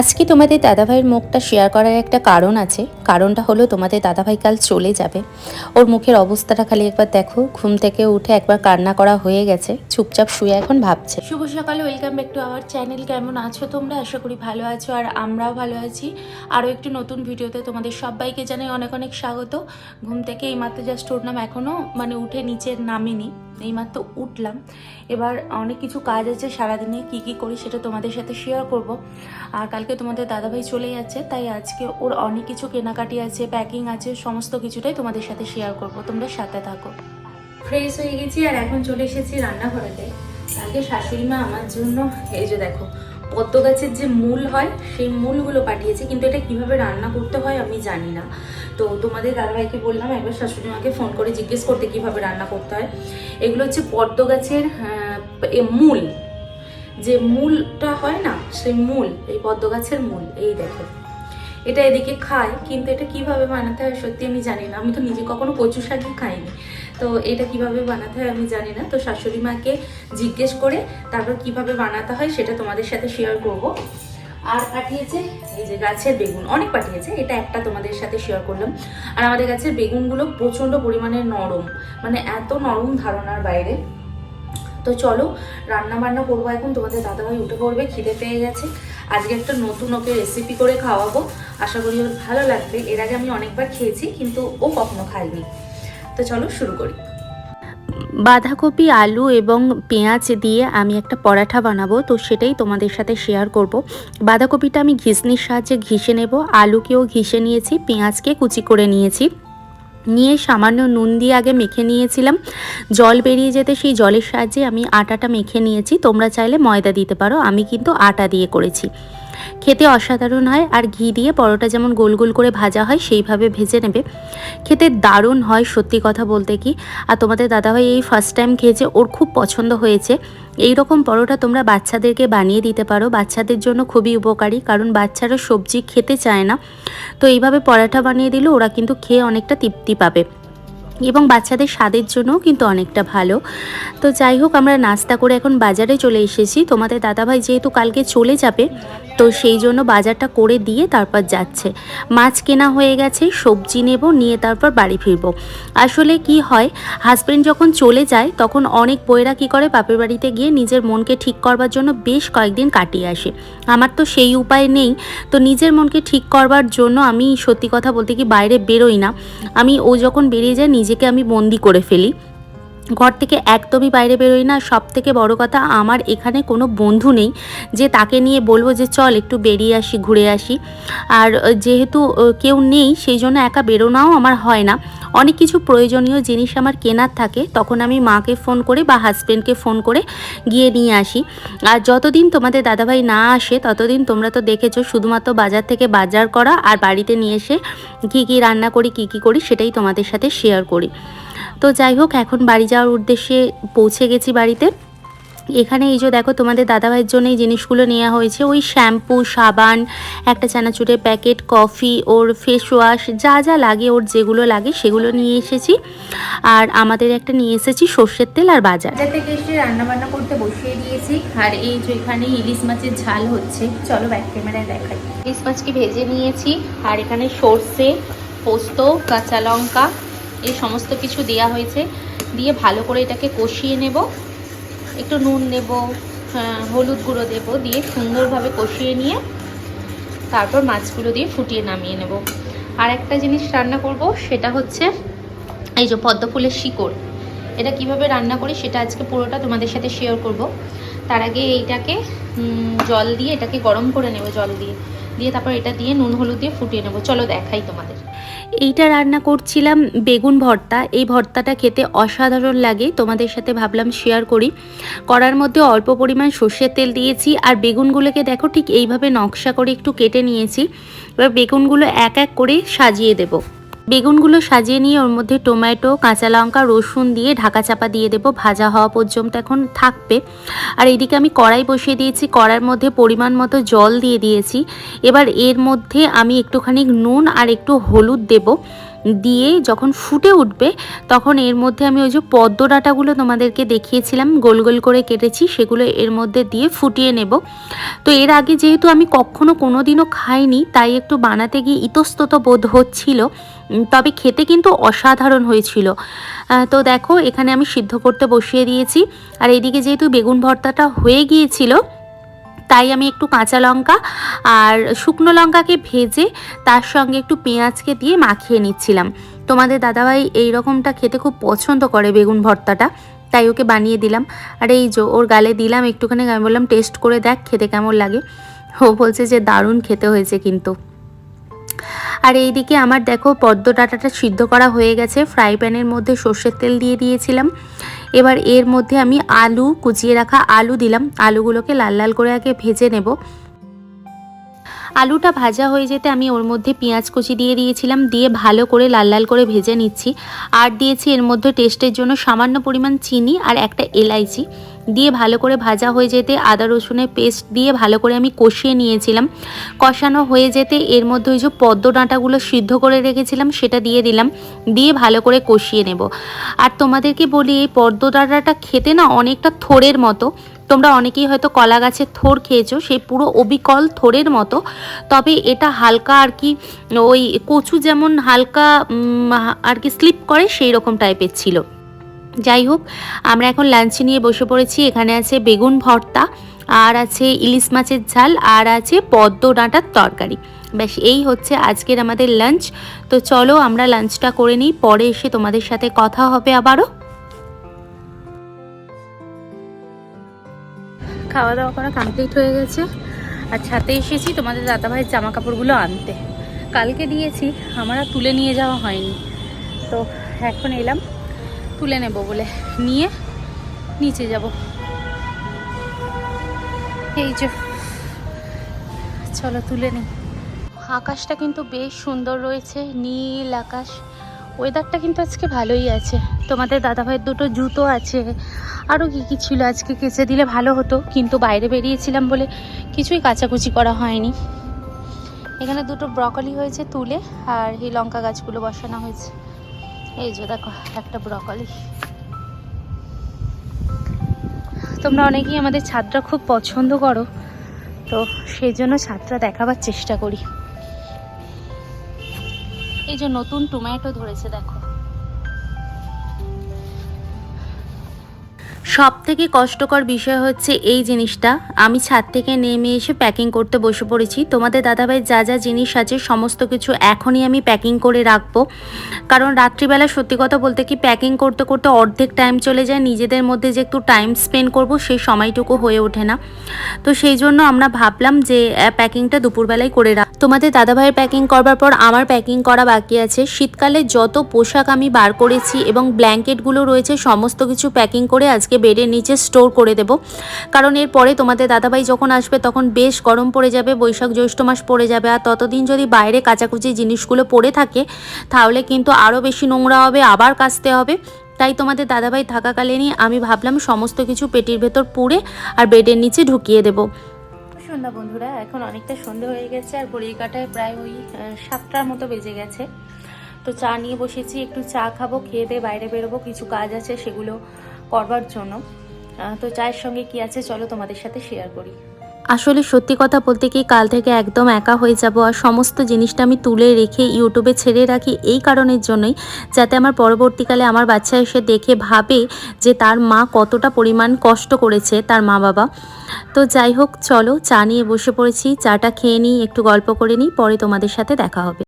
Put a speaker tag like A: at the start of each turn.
A: আজকে তোমাদের দাদাভাইয়ের মুখটা শেয়ার করার একটা কারণ আছে। কারণটা হলো তোমাদের দাদাভাই কাল চলে যাবে। ওর মুখের অবস্থাটা খালি একবার দেখো। ঘুম থেকে উঠে একবার কান্না করা হয়ে গেছে। চুপচাপ শুয়ে এখন ভাবছে। শুভ সকালে। Welcome back to our channel কেমন আছো তোমরা? আশা করি ভালো আছো আর আমরাও ভালো আছি। আরও একটু নতুন ভিডিওতে তোমাদের সবাইকে জানাই অনেক অনেক স্বাগত। ঘুম থেকে এইমাত্র জাস্ট উঠলাম। এখনও মানে উঠে নিচে নামিনি। এইমাত্র উঠলাম। এবার অনেক কিছু কাজ আছে, সারাদিনে কি কি করি সেটা তোমাদের সাথে শেয়ার করব। আর কালকে তোমাদের দাদাভাই চলে যাচ্ছে, তাই আজকে ওর অনেক কিছু কেনাকাটি আছে প্যাকিং আছে, সমস্ত কিছুটাই তোমাদের সাথে শেয়ার করব। তোমরা সাথে থাকো। ফ্রেশ হয়ে গেছি আর এখন চলে এসেছি রান্নাঘরেতে। কালকে শাশুড়ি মা আমার জন্য, এই যে দেখো পদ্ম গাছের যে মূল হয়, সেই মূলগুলো পাঠিয়েছে, কিন্তু এটা কীভাবে রান্না করতে হয় আমি জানি না। তো তোমাদের দাদাভাইকে বললাম, একবার শাশুড়ি মাকে ফোন করে জিজ্ঞেস করতে কীভাবে রান্না করতে হয়। এগুলো হচ্ছে পদ্ম গাছের মূল। যে মূলটা হয় না, সেই মূল, এই পদ্ম গাছের মূল, এই দেখো। এটা এদিকে খায়, কিন্তু এটা কীভাবে বানাতে হয় সত্যি আমি জানি না। আমি তো নিজে কখনো কচু শাকই খাইনি। তো এটা কীভাবে বানাতে হয় আমি জানি না। তো শাশুড়ি মাকে জিজ্ঞেস করে তারপর কীভাবে বানাতে হয় সেটা তোমাদের সাথে শেয়ার করব। আর পাঠিয়েছে এই যে গাছের বেগুন, অনেক পাঠিয়েছে, এটা একটা তোমাদের সাথে শেয়ার করলাম। আর আমাদের গাছের বেগুনগুলো প্রচণ্ড পরিমাণে নরম মানে এত নরম ধারণার বাইরে। তো চলো রান্না বান্না করব এখন, তোমাদের দাদাভাই উঠে পড়বে, খিদে পেয়ে গেছে। আজকে একটা নতুন ওকে রেসিপি করে খাওয়াবো। আশা করি ওর ভালো লাগবে। এর আগে আমি অনেকবার খেয়েছি, কিন্তু ও কখনো খায়নি। তো চলো শুরু করি। বাঁধাকপি, আলু এবং পেঁয়াজ দিয়ে আমি একটা পরাঠা বানাবো, তো সেটাই তোমাদের সাথে শেয়ার করব। বাঁধাকপিটা আমি ঘিসনির সাহায্যে ঘিসে নেব। আলুকেও ঘিসে নিয়েছি, পেঁয়াজকে কুচি করে নিয়েছি। নিয়ে সামান্য নুন দিয়ে আগে মেখে নিয়েছিলাম। জল বেরিয়ে যেতে সেই জলের সাহায্যে আমি আটাটা মেখে নিয়েছি। তোমরা চাইলে ময়দা দিতে পারো, আমি কিন্তু আটা দিয়ে করেছি। খেতে অসাধারণ হয় আর ঘি দিয়ে পরোটা যেমন গোল গোল করে ভাজা হয়, সেইভাবে ভেজে নেবে। খেতে দারুণ হয় সত্যি কথা বলতে কি। আর তোমাদের দাদাভাই এই ফার্স্ট টাইম খেয়েছে, ওর খুব পছন্দ হয়েছে। এই রকম পরোটা তোমরা বাচ্চাদেরকে বানিয়ে দিতে পারো, বাচ্চাদের জন্য খুবই উপকারী, কারণ বাচ্চারা সবজি খেতে চায় না। তো এইভাবে পরাঠা বানিয়ে দিলে ওরা কিন্তু খেয়ে অনেকটা তৃপ্তি পাবে। এবং বাচ্চাদের স্বাদের জন্যও কিন্তু অনেকটা ভালো। তো যাই হোক, আমরা নাস্তা করে এখন বাজারে চলে এসেছি। তোমাদের দাদাভাই যেহেতু কালকে চলে যাবে, তো সেই জন্য বাজারটা করে দিয়ে তারপর যাচ্ছে। মাছ কেনা হয়ে গেছে, সবজি নেব, নিয়ে তারপর বাড়ি ফিরবো। আসলে কি হয় হাজব্যান্ড যখন চলে যায়, তখন অনেক বইয়েরা কি করে, বাপের বাড়িতে গিয়ে নিজের মনকে ঠিক করবার জন্য বেশ কয়েকদিন কাটিয়ে আসে। আমার তো সেই উপায় নেই। তো নিজের মনকে ঠিক করবার জন্য আমি সত্যি কথা বলতে কি বাইরে বেরোই না। আমি ও যখন বেরিয়ে যায় নিজেকে আমি বন্দি করে ফেলি। ঘর থেকে একদমই বাইরে বেরোই না। সব থেকে বড় কথা, আমার এখানে কোনো বন্ধু নেই যে তাকে নিয়ে বলব যে চল একটু বেরিয়ে আসি, ঘুরে আসি। আর যেহেতু কেউ নেই, সেই জন্য একা বেরোনাও আমার হয় না। অনেক কিছু প্রয়োজনীয় জিনিস আমার কেনার থাকে, তখন আমি মাকে ফোন করে বা হাজব্যান্ডকে ফোন করে গিয়ে নিয়ে আসি। আর যতদিন তোমাদের দাদাভাই না আসে, ততদিন তোমরা তো দেখেছ, শুধুমাত্র বাজার থেকে বাজার করা আর বাড়িতে নিয়ে এসে কী কী রান্না করি, কী কী করি, সেটাই তোমাদের সাথে শেয়ার করি। তো যাই হোক এখন বাড়ি যাওয়ার উদ্দেশ্যে পৌঁছে গেছি বাড়িতে। এখানে এই যে দেখো তোমাদের দাদাভাইয়ের জন্য এই জিনিসগুলো নেওয়া হয়েছে। ওই শ্যাম্পু সাবান একটা চানাচুরের প্যাকেট কফি ওর ফেস ওয়াশ যা যা লাগে ওর যেগুলো লাগে সেগুলো নিয়ে এসেছি। আর আমাদের একটা নিয়ে এসেছি সর্ষের তেল আর বাজার। থেকে এসে রান্না বান্না করতে বসিয়ে দিয়েছি। আর এই যে এখানে ইলিশ মাছের ঝাল হচ্ছে। চলো ব্যাক ক্যামেরায় দেখাই। ইলিশ মাছকে ভেজে নিয়েছি। আর এখানে সর্ষে পোস্ত কাঁচা লঙ্কা এই সমস্ত কিছু দেওয়া হয়েছে। দিয়ে ভালো করে এটাকে কষিয়ে নেব। একটু নুন নেব হলুদ গুঁড়ো দেব দিয়ে সুন্দরভাবে কষিয়ে নিয়ে তারপর মাছগুলো দিয়ে ফুটিয়ে নামিয়ে নেব। আর একটা জিনিস রান্না করব, সেটা হচ্ছে এই যে পদ্ম ফুলের শিকড়। এটা কীভাবে রান্না করি সেটা আজকে পুরোটা তোমাদের সাথে শেয়ার করব। তার আগে এইটাকে জল দিয়ে এটাকে গরম করে নেব, জল দিয়ে। দিয়ে তারপর এটা দিয়ে নুন, হলুদ দিয়ে ফুটিয়ে নেব। চলো দেখাই তোমাদের। এইটা রান্না করছিলাম বেগুন ভর্তা। এই ভর্তাটা খেতে অসাধারণ লাগে। তোমাদের সাথে ভাবলাম শেয়ার করি। করার মধ্যে অল্প পরিমাণ সর্ষের তেল দিয়েছি আর বেগুনগুলোকে দেখো ঠিক এইভাবে নকশা করে একটু কেটে নিয়েছি। এবার বেগুনগুলো এক এক করে সাজিয়ে দেবো। বেগুনগুলো সাজিয়ে নিয়ে ওর মধ্যে টমেটো, কাঁচা লঙ্কা, রসুন দিয়ে ঢাকা চাপা দিয়ে দেবো। ভাজা হওয়া পর্যন্ত এখন থাকবে। আর এদিকে আমি কড়াই বসিয়ে দিয়েছি। কড়ার মধ্যে পরিমাণ মতো জল দিয়ে দিয়েছি। এবার এর মধ্যে আমি একটুখানি নুন আর একটু হলুদ দেব। দিয়ে যখন ফুটে উঠবে, তখন এর মধ্যে আমি ওই যে পদ্ম ডাঁটাগুলো তোমাদেরকে দেখিয়েছিলাম, গোল গোল করে কেটেছি, সেগুলো এর মধ্যে দিয়ে ফুটিয়ে নেব। তো এর আগে যেহেতু আমি কখনো কোনো দিনও খাইনি, তাই একটু বানাতে গিয়ে ইতস্তত বোধ হচ্ছিল তবে খেতে কিন্তু অসাধারণ হয়েছিল। তো দেখো, এখানে আমি সিদ্ধ করতে বসিয়ে দিয়েছি। আর এইদিকে যেহেতু বেগুন ভর্তাটা হয়ে গিয়েছিল তাই আমি একটু কাঁচা লঙ্কা আর শুকনো লঙ্কাকে ভেজে তার সঙ্গে একটু পেঁয়াজকে দিয়ে মাখিয়ে নিচ্ছিলাম। তোমাদের দাদাভাই এই রকমটা খেতে খুব পছন্দ করে বেগুন ভর্তাটা, তাই ওকে বানিয়ে দিলাম। আর এই যে ওর গালে দিলাম একটুখানি, আমি বললাম, টেস্ট করে দেখ, খেতে কেমন লাগে? ও বলছে যে, দারুণ খেতে হয়েছে কিন্তু। আর এইদিকে আমার দেখো পদ্ম ডাঁটাটা সিদ্ধ করা হয়ে গেছে। ফ্রাই প্যানের মধ্যে সর্ষের তেল দিয়ে দিয়েছিলাম। এবার এর মধ্যে আমি আলু কুচিয়ে রাখা আলু দিলাম। আলুগুলোকে লাল লাল করে আগে ভেজে নেব। আলুটা ভাজা হয়ে যেতে আমি ওর মধ্যে পেঁয়াজ কুচি দিয়ে দিয়েছিলাম, দিয়ে ভালো করে লাল লাল করে ভেজে নিচ্ছি। আর দিয়েছি এর মধ্যে টেস্টের জন্য সামান্য পরিমাণ চিনি আর একটা এলাইচি। দিয়ে ভালো করে ভাজা হয়ে যেতে আদা রসুনের পেস্ট দিয়ে ভালো করে আমি কষিয়ে নিয়েছিলাম। কষানো হয়ে যেতে এর মধ্যে ওই যে পদ্ম ডাঁটাগুলো সিদ্ধ করে রেখেছিলাম, সেটা দিয়ে দিলাম। দিয়ে ভালো করে কষিয়ে নেব। আর তোমাদেরকে বলি, এই পদ্ম ডাঁটাটা খেতে না অনেকটা থোড়ের মতো। তোমরা অনেকেই হয়তো কলা গাছের থোর খেয়েছো, সেই পুরো অবিকল থোরের মতো। তবে এটা হালকা আর কি, ওই কচু যেমন হালকা আর কি স্লিপ করে, সেই রকম টাইপের ছিল। যাই হোক, আমরা এখন লাঞ্চে নিয়ে বসে পড়েছি। এখানে আছে বেগুন ভর্তা, আর আছে ইলিশ মাছের ঝাল, আর আছে পদ্ম ডাঁটার তরকারি। ব্যাস, এই হচ্ছে আজকের আমাদের লাঞ্চ তো চলো, আমরা লাঞ্চটা করে নিই, পরে এসে তোমাদের সাথে কথা হবে আবারও। খাওয়া দাওয়া করা কমপ্লিট হয়ে গেছে। আর ছাতে এসেছি তোমাদের দাদাভাইয়ের জামা কাপড়গুলো আনতে। কালকে দিয়েছি, আমার তুলে নিয়ে যাওয়া হয়নি। তো এখন এলাম, তুলে নেব বলে। নিয়ে নিচে যাব। এই যে, চলো তুলে নিই আকাশটা কিন্তু বেশ সুন্দর রয়েছে, নীল আকাশ। ওয়েদারটা কিন্তু আজকে ভালোই আছে। তোমাদের দাদাভাইয়ের দুটো জুতো আছে। আরও কী কী ছিল আজকে? কেচে দিলে ভালো হতো, কিন্তু বাইরে বেরিয়েছিলাম বলে কিছুই কাচাকুচি করা হয়নি। এখানে দুটো ব্রকলি হয়েছে তুলে, আর এই লঙ্কা গাছগুলো বসানো হয়েছে। এই যে দেখো, একটা ব্রকলি। তোমরা অনেকেই আমাদের ছাদটা খুব পছন্দ করো, তো সেই জন্য ছাদটা দেখাবার চেষ্টা করি। এই যে নতুন টমেটো ধরেছে দেখো। সব থেকে কষ্টকর বিষয় হচ্ছে এই জিনিসটা। আমি ছাদ থেকে নেমে এসে প্যাকিং করতে বসে পড়েছি। তোমাদের দাদাভাই যা যা জিনিস আছে, সমস্ত কিছু এখনই আমি প্যাকিং করে রাখব। কারণ রাত্রিবেলা সত্যি কথা বলতে কি প্যাকিং করতে করতে অর্ধেক টাইম চলে যায়। নিজেদের মধ্যে যে একটু টাইম স্পেন্ড করব, সেই সময়টুকু হয়ে ওঠে না। তো সেই জন্য আমরা ভাবলাম যে প্যাকিংটা দুপুরবেলায় করে রাখ। তোমাদের দাদাভাইয়ের প্যাকিং করবার পর আমার প্যাকিং করা বাকি আছে। শীতকালে যত পোশাক আমি বার করেছি এবং ব্ল্যাঙ্কেটগুলো রয়েছে, সমস্ত কিছু প্যাকিং করে আজকে বেডের নিচে স্টোর করে দেব। কারণ এরপরে তোমাদের দাদাভাই যখন আসবে তখন বেশ গরম পড়ে যাবে, বৈশাখ জ্যৈষ্ঠ মাস পড়ে যাবে। আর ততদিন যদি বাইরে কাচাকুচি জিনিসগুলো পড়ে থাকে, তাহলে কিন্তু আরও বেশি নোংরা হবে, আবার কাচতে হবে। তাই তোমাদের দাদাভাই থাকাকালীনই আমি ভাবলাম সমস্ত কিছু পেটির ভেতর পুড়ে আর বেডের নিচে ঢুকিয়ে দেবো। সন্ধ্যা বন্ধুরা, এখন অনেকটা সন্ধে হয়ে গেছে আর ঘড়ির কাটায় প্রায় ওই সাতটার মতো বেজে গেছে। তো চা নিয়ে বসেছি, একটু চা খাব, খেয়ে দিয়ে বাইরে বেরোবো, কিছু কাজ আছে সেগুলো করবার জন্য। তো চায়ের সঙ্গে কি আছে চলো তোমাদের সাথে শেয়ার করি। আসলে সত্যি কথা বলতে কি কাল থেকে একদম একা হয়ে যাব আর সমস্ত জিনিসটা আমি তুলে রেখে ইউটিউবে ছেড়ে রাখি এই কারণের জন্যই, যাতে আমার পরবর্তীকালে আমার বাচ্চা এসে দেখে ভাবে যে তার মা কতটা পরিমাণ কষ্ট করেছে তার মা বাবা তো যাই হোক, চলো চা নিয়ে বসে পড়েছি, চাটা খেয়ে নিই, একটু গল্প করে নিই, পরে তোমাদের সাথে দেখা হবে।